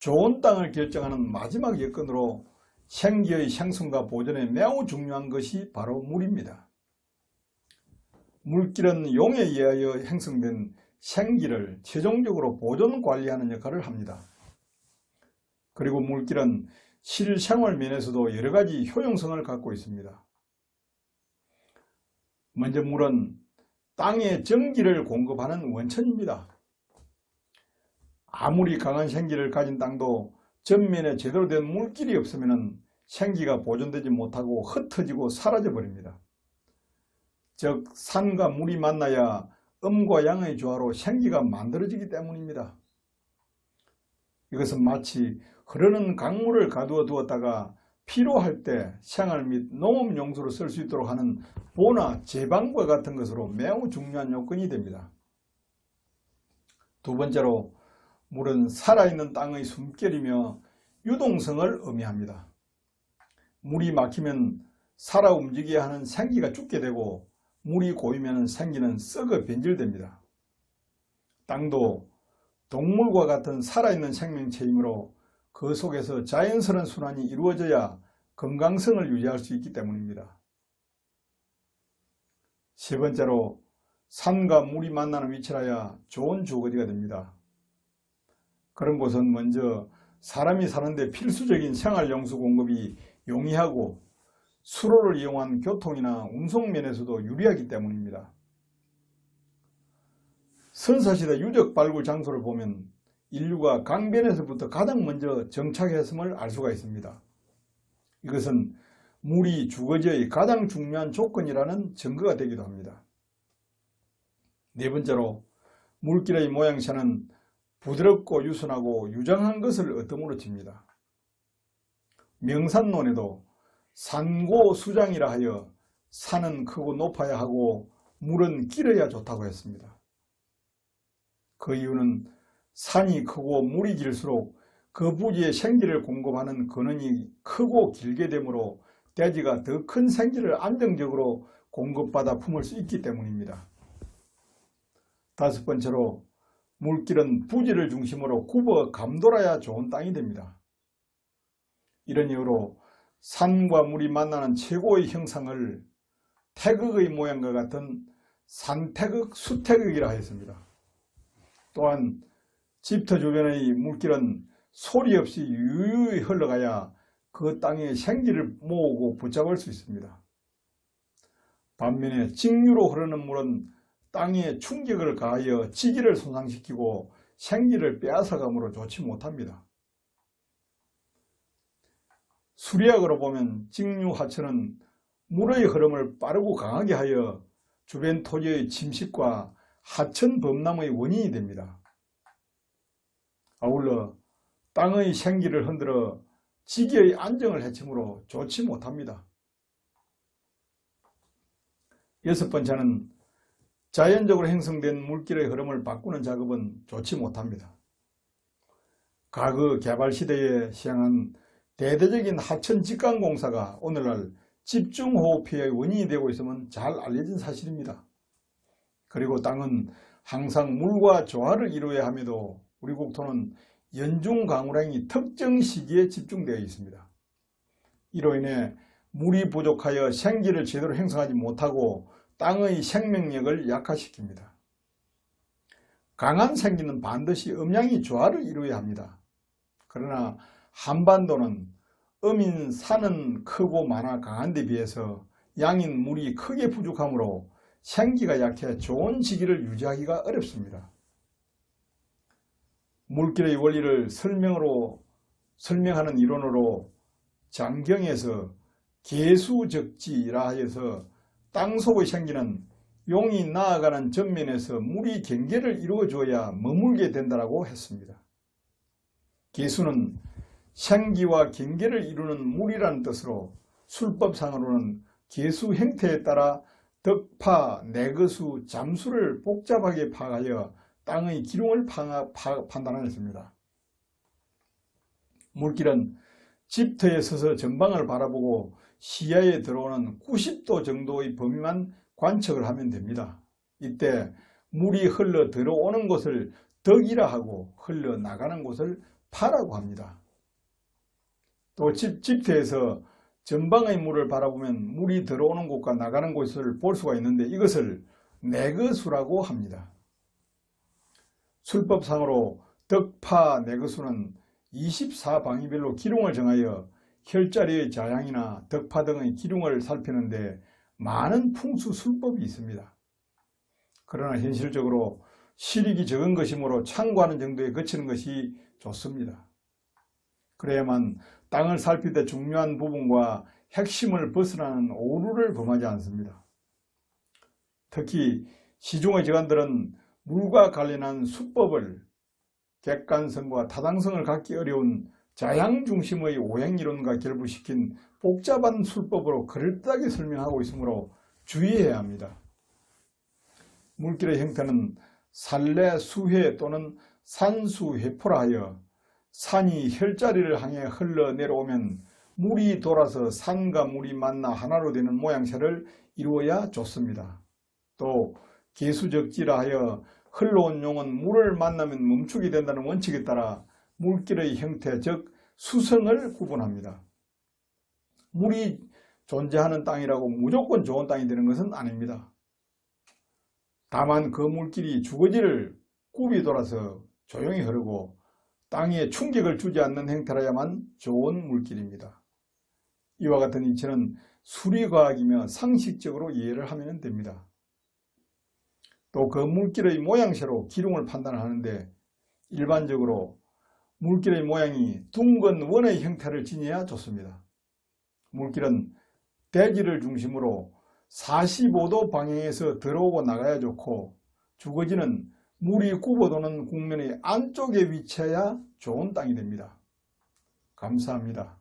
좋은 땅을 결정하는 마지막 여건으로 생기의 생성과 보존에 매우 중요한 것이 바로 물입니다. 물길은 용에 의하여 형성된 생기를 최종적으로 보존 관리하는 역할을 합니다. 그리고 물길은 실생활 면에서도 여러 가지 효용성을 갖고 있습니다. 먼저 물은 땅에 전기를 공급하는 원천입니다. 아무리 강한 생기를 가진 땅도 전면에 제대로 된 물길이 없으면 생기가 보존되지 못하고 흩어지고 사라져 버립니다. 즉 산과 물이 만나야 음과 양의 조화로 생기가 만들어지기 때문입니다. 이것은 마치 흐르는 강물을 가두어 두었다가 필요할 때 생활 및 농업 용수로 쓸 수 있도록 하는 보나 제방과 같은 것으로 매우 중요한 요건이 됩니다. 두 번째로 물은 살아있는 땅의 숨결이며 유동성을 의미합니다. 물이 막히면 살아 움직여야 하는 생기가 죽게 되고 물이 고이면 생기는 썩어 변질됩니다. 땅도 동물과 같은 살아있는 생명체이므로 그 속에서 자연스러운 순환이 이루어져야 건강성을 유지할 수 있기 때문입니다. 세 번째로 산과 물이 만나는 위치라야 좋은 주거지가 됩니다. 그런 곳은 먼저 사람이 사는데 필수적인 생활용수 공급이 용이하고 수로를 이용한 교통이나 운송면에서도 유리하기 때문입니다. 선사시대 유적 발굴 장소를 보면 인류가 강변에서부터 가장 먼저 정착했음을 알 수가 있습니다. 이것은 물이 주거지의 가장 중요한 조건이라는 증거가 되기도 합니다. 네 번째로 물길의 모양새는 부드럽고 유순하고 유장한 것을 어둠으로 칩니다. 명산론에도 산고수장이라 하여 산은 크고 높아야 하고 물은 길어야 좋다고 했습니다. 그 이유는 산이 크고 물이 길수록 그 부지에 생기를 공급하는 근원이 크고 길게 되므로 대지가 더 큰 생기를 안정적으로 공급받아 품을 수 있기 때문입니다. 다섯 번째로 물길은 부지를 중심으로 굽어 감돌아야 좋은 땅이 됩니다. 이런 이유로 산과 물이 만나는 최고의 형상을 태극의 모양과 같은 산태극, 수태극이라 하였습니다. 또한 집터 주변의 물길은 소리 없이 유유히 흘러가야 그 땅에 생기를 모으고 붙잡을 수 있습니다. 반면에 직류로 흐르는 물은 땅에 충격을 가하여 지기를 손상시키고 생기를 빼앗아감으로 좋지 못합니다. 수리학으로 보면 직류하천은 물의 흐름을 빠르고 강하게 하여 주변 토지의 침식과 하천 범람의 원인이 됩니다. 아울러 땅의 생기를 흔들어 지기의 안정을 해치므로 좋지 못합니다. 여섯 번째는 자연적으로 형성된 물길의 흐름을 바꾸는 작업은 좋지 못합니다. 과거 개발 시대에 시행한 대대적인 하천 직강 공사가 오늘날 집중호우 피해의 원인이 되고 있으면 잘 알려진 사실입니다. 그리고 땅은 항상 물과 조화를 이루어야 함에도 우리 국토는 연중 강우량이 특정 시기에 집중되어 있습니다. 이로 인해 물이 부족하여 생기를 제대로 형성하지 못하고 땅의 생명력을 약화시킵니다. 강한 생기는 반드시 음양이 조화를 이루어야 합니다. 그러나 한반도는 음인 산은 크고 많아 강한 데 비해서 양인 물이 크게 부족하므로 생기가 약해 좋은 시기를 유지하기가 어렵습니다. 물길의 원리를 설명으로 설명하는 이론으로 장경에서 개수적지라 하여서 땅속의 생기는 용이 나아가는 전면에서 물이 경계를 이루어줘야 머물게 된다고 했습니다. 개수는 생기와 경계를 이루는 물이라는 뜻으로 술법상으로는 개수 형태에 따라 덕파, 내거수, 잠수를 복잡하게 파하여 땅의 기lum을 판단하였습니다. 물길은 집터에 서서 전방을 바라보고 시야에 들어오는 90도 정도의 범위만 관측을 하면 됩니다. 이때 물이 흘러 들어오는 곳을 덕이라 하고 흘러 나가는 곳을 파라고 합니다. 또 집, 집터에서 전방의 물을 바라보면 물이 들어오는 곳과 나가는 곳을 볼 수가 있는데 이것을 내거수라고 합니다. 술법상으로 덕파 내거수는 24방위별로 기룡을 정하여 혈자리의 자양이나 덕파 등의 기룡을 살피는데 많은 풍수 술법이 있습니다. 그러나 현실적으로 실익이 적은 것이므로 참고하는 정도에 그치는 것이 좋습니다. 그래야만 땅을 살필 때 중요한 부분과 핵심을 벗어나는 오류를 범하지 않습니다. 특히 시중의 저간들은 물과 관련한 수법을 객관성과 타당성을 갖기 어려운 자양 중심의 오행이론과 결부시킨 복잡한 술법으로 그럴듯하게 설명하고 있으므로 주의해야 합니다. 물길의 형태는 산래, 수해 또는 산수해포라 하여 산이 혈자리를 향해 흘러내려오면 물이 돌아서 산과 물이 만나 하나로 되는 모양새를 이루어야 좋습니다. 또 개수적지라 하여 흘러온 용은 물을 만나면 멈추게 된다는 원칙에 따라 물길의 형태 즉 수성을 구분합니다. 물이 존재하는 땅이라고 무조건 좋은 땅이 되는 것은 아닙니다. 다만 그 물길이 주거지를 굽이 돌아서 조용히 흐르고 땅에 충격을 주지 않는 형태라야만 좋은 물길입니다. 이와 같은 이치는 수리과학이며 상식적으로 이해를 하면 됩니다. 또 그 물길의 모양새로 기둥을 판단하는데 일반적으로 물길의 모양이 둥근 원의 형태를 지녀야 좋습니다. 물길은 대지를 중심으로 45도 방향에서 들어오고 나가야 좋고 주거지는 물이 굽어도는 국면의 안쪽에 위치해야 좋은 땅이 됩니다. 감사합니다.